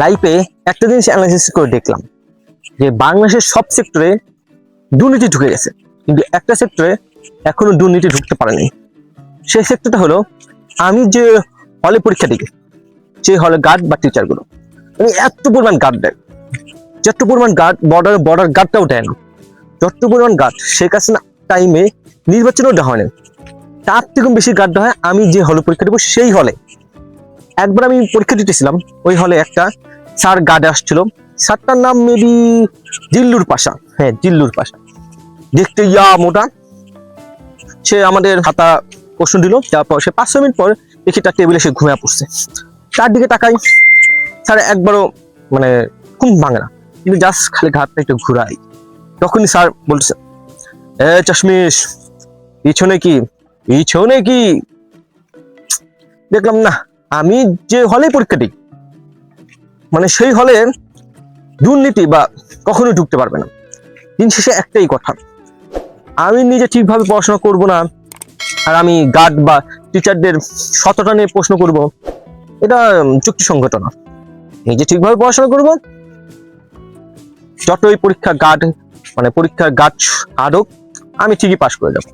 লাইফে একটা জিনিস অ্যানালাইসিস করে দেখলাম যে বাংলাদেশের সব সেক্টরে দুর্নীতি ঢুকে গেছে। কিন্তু একটা সেক্টরে এখনও দুর্নীতি ঢুকতে পারেনি। সেই সেক্টরটা হলো আমি যে হলে পরীক্ষা দিই, সেই হলে গার্ড বা টিচারগুলো মানে এত পরিমাণ গার্ড দেয়। যত পরিমাণ গার্ড বর্ডার বর্ডার গার্ডটাও দেয় না। যত পরিমাণ গার্ড শেখ হাসিনা টাইমে নির্বাচনও দেওয়া হয় না তার থেকে বেশি গার্ড দেওয়া হয় আমি যে হলে পরীক্ষা দেবো, সেই হলে একবার আমি পরীক্ষা দিতেছিলাম, ওই হলে একটা স্যার গার্ডে আসছিল। স্যারটার নাম মেবি জিল্লুর পাশা। হ্যাঁ জিল্লুর পাশা। দেখতে ইয়া মোটা। সে আমাদের খাতা প্রশ্ন দিল, তারপর সে পাঁচশো মিনিট পর দেখি তার টেবিলে সে ঘুমিয়ে পড়ছে। তার দিকে তাকাই। স্যার একবারও মানে খুব ভাঙে না। কিন্তু জাস্ট খালি ঘাটটা একটু ঘুরাই। তখনই স্যার বলছে এ চশমিশ, পিছনে কি? পিছনে কি? দেখলাম না। আমি যে হলে পরীক্ষা দিই মানে সেই হলে দুর্নীতি বা কখনোই ঢুকতে পারবে না। দিন শেষে একটাই কথা, আমি নিজে ঠিকভাবে পড়াশোনা করব না, আর আমি গার্ড বা টিচারদের শতটা নিয়ে প্রশ্ন করব, এটা যুক্তিসঙ্গত না। নিজে ঠিকভাবে পড়াশোনা করব, যতই পরীক্ষা গার্ড মানে পরীক্ষার হার হোক আমি ঠিকই পাশ করে যাব।